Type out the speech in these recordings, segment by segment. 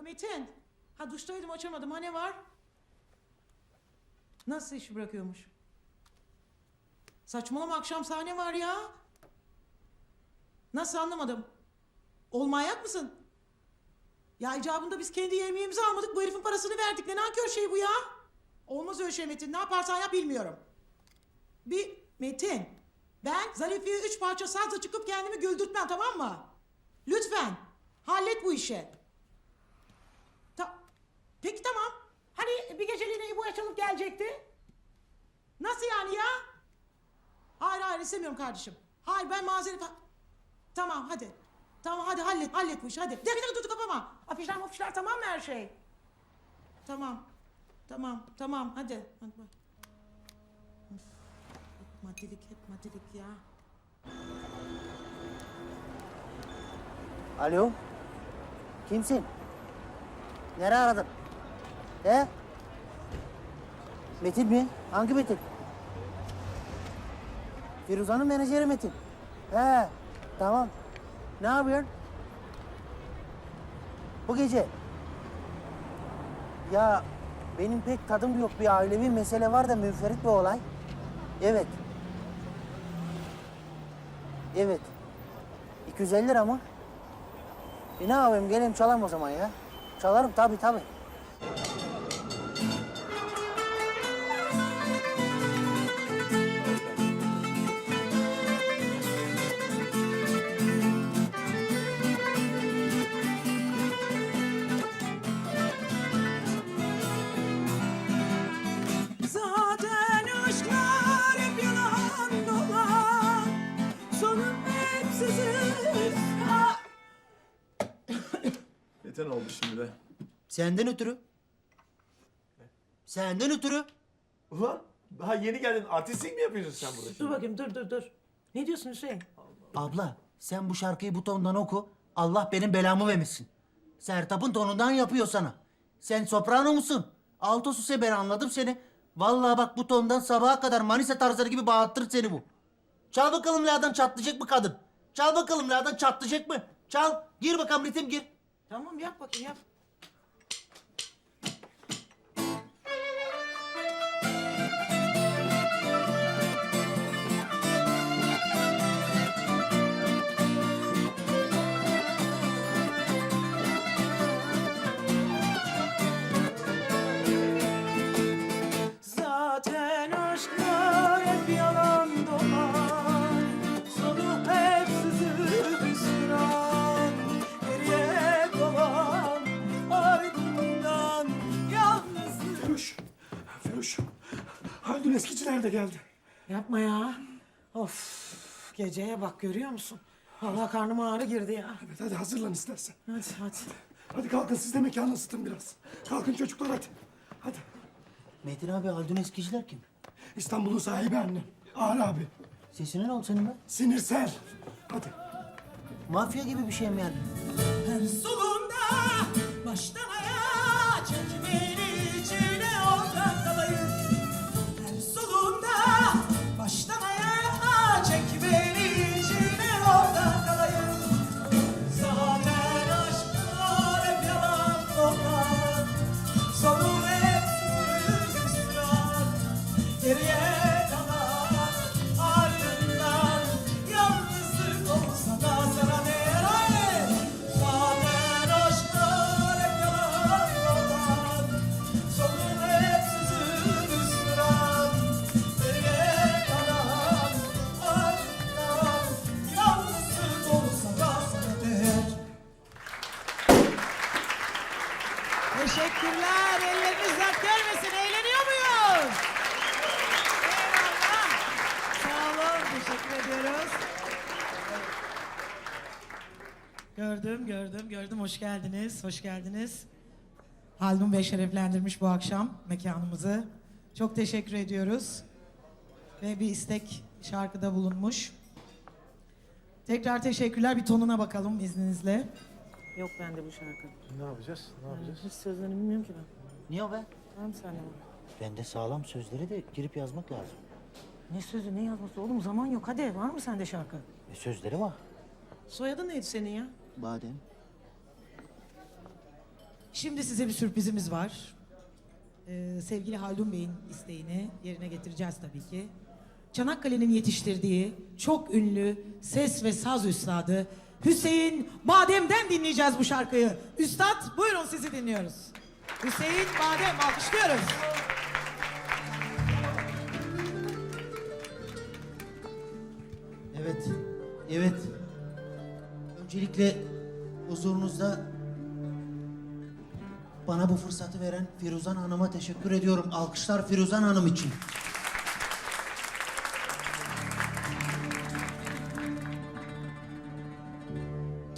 Alo Metin. Ha duştaydım açamadım. Ha ne var? Nasıl işi bırakıyormuş? Saçmalama akşam sahne var ya. Nasıl anlamadım? Ol manyak mısın? Ya icabında biz kendi yemeğimizi almadık. Bu herifin parasını verdik. Ne nankör şey bu ya? Olmaz öyle şey Metin. Ne yaparsan yap bilmiyorum. Bir Metin. Ben Zarife'ye üç parça salça çıkıp kendimi güldürtmem tamam mı? Lütfen. Hallet bu işi. Peki tamam. Hani bir geceliğine bu açılıp gelecekti? Nasıl yani ya? Hayır hayır istemiyorum kardeşim. Hayır ben mazeret... Tamam hadi. Tamam hadi hallet hallet bu işi hadi. Dakika dakika tutu kapama. Afişler mafişler tamam mı her şey? Tamam. Tamam tamam hadi. Hadi bak. Hep maddelik hep maddelik ya. Alo? Kimsin? Nereye aradın? He? Metin mi? Hangi Metin? Firuza'nın menajeri Metin. He, tamam. Ne yapıyorsun? Bu gece. Ya benim pek tadım yok. Bir ailevi mesele var da münferit bir olay. Evet. Evet. 250 lira mı? E ne yapayım geleyim çalarım o zaman ya. Çalarım tabii tabii. Neden oldu şimdi de? Senden ötürü. Senden ötürü. Ulan daha yeni geldin. Artistlik mi yapıyorsun sen burada Dur şimdi? bakayım dur dur dur. Ne diyorsun Hüseyin? Abla sen bu şarkıyı bu tondan oku. Allah benim belamı vermesin. Sertab'ın tonundan yapıyor sana. Sen soprano musun? Altosuse ben anladım seni. Vallahi bak bu tondan sabaha kadar Manisa tarzları gibi bağırtır seni bu. Çal bakalım ladan çatlayacak mı kadın? Çal bakalım ladan çatlayacak mı? Çal. Gir bakalım ritim gir. Tamam yap bakayım yap. De geldi. Yapma ya. Of geceye bak görüyor musun? Allah karnıma ağrı girdi ya. Evet hadi hazırlan istersen. Hadi hadi. Hadi kalkın siz de mekanı ısıtın biraz. Kalkın çocuklar hadi. Hadi. Metin abi Haldun eskiciler kim? İstanbul'un sahibi annem. Ağır abi. Sesine ne oldu senin be? Sinirsel. Hadi. Mafya gibi bir şey mi yani? Her solunda baştan Teşekkürler. Elleriniz dert görmesin. Eğleniyor muyuz? Eyvallah. Sağ olun. Teşekkür ediyoruz. Gördüm, gördüm, gördüm. Hoş geldiniz, hoş geldiniz. Haldun Bey şereflendirmiş bu akşam mekanımızı. Çok teşekkür ediyoruz. Ve bir istek şarkıda bulunmuş. Tekrar teşekkürler. Bir tonuna bakalım izninizle. Yok bende bu şarkı. Ne yapacağız? Ne yapacağız? Hiç sözlerini bilmiyorum ki ben. Niye o be? Var mı sende bu? Bende sağlam sözleri de girip yazmak lazım. Ne sözü ne yazması oğlum zaman yok hadi var mı sende şarkı? E, sözleri var. Soyadın neydi senin ya? Badem. Şimdi size bir sürprizimiz var. Ee, sevgili Haldun Bey'in isteğini yerine getireceğiz tabii ki. Çanakkale'nin yetiştirdiği çok ünlü ses ve saz üstadı Hüseyin Badem'den dinleyeceğiz bu şarkıyı. Üstad buyurun sizi dinliyoruz. Hüseyin Badem alkışlıyoruz. Evet, evet. Öncelikle huzurunuzda bana bu fırsatı veren Firuzan Hanım'a teşekkür ediyorum. Alkışlar Firuzan Hanım için.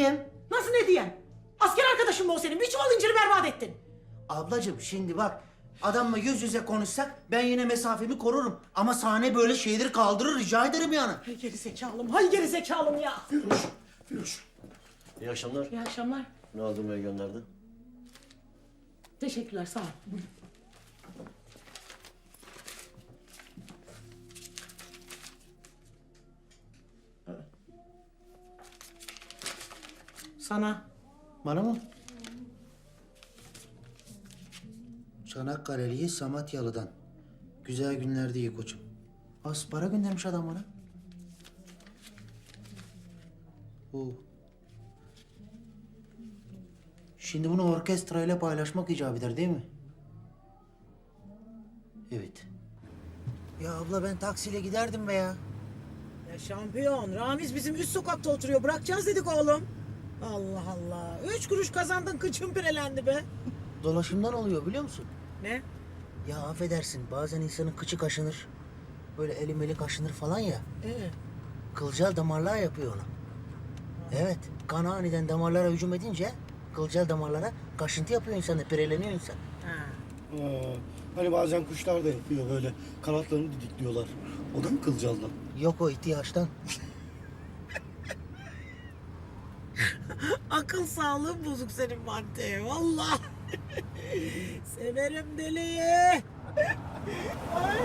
diyeyim? Nasıl ne diyen? Asker arkadaşın mı o senin? Bir çuval inciri berbat ettin. Ablacığım şimdi bak adamla yüz yüze konuşsak ben yine mesafemi korurum. Ama sahne böyle şeyleri kaldırır rica ederim yani. Hay geri zekalım, hay geri zekalım ya. Firuş, Firuş. İyi akşamlar. İyi akşamlar. Ne aldın bey gönderdi? Teşekkürler, sağ ol. Sana. Bana mı? Çanakkale'liye Samatyalı'dan. Güzel günler iyi koçum. Az para göndermiş adam bana. Oo. Şimdi bunu orkestrayla paylaşmak icap eder değil mi? Evet. Ya abla ben taksiyle giderdim be ya. Ya şampiyon, Ramiz bizim üst sokakta oturuyor. Bırakacağız dedik oğlum. Allah Allah. Üç kuruş kazandın, kıçın pirelendi be. Dolaşımdan oluyor biliyor musun? Ne? Ya affedersin bazen insanın kıçı kaşınır. Böyle eli meli kaşınır falan ya. Ee, Kılcal damarlar yapıyor onu. Evet, kan aniden damarlara hücum edince kılcal damarlara kaşıntı yapıyor insanı, pireleniyor insan. ha. Ee, hani bazen kuşlar da yapıyor böyle kanatlarını didikliyorlar. O da mı kılcaldan? Yok o ihtiyaçtan. Akıl sağlığın bozuk senin Mante. Vallahi. Severim deliyi. Ay.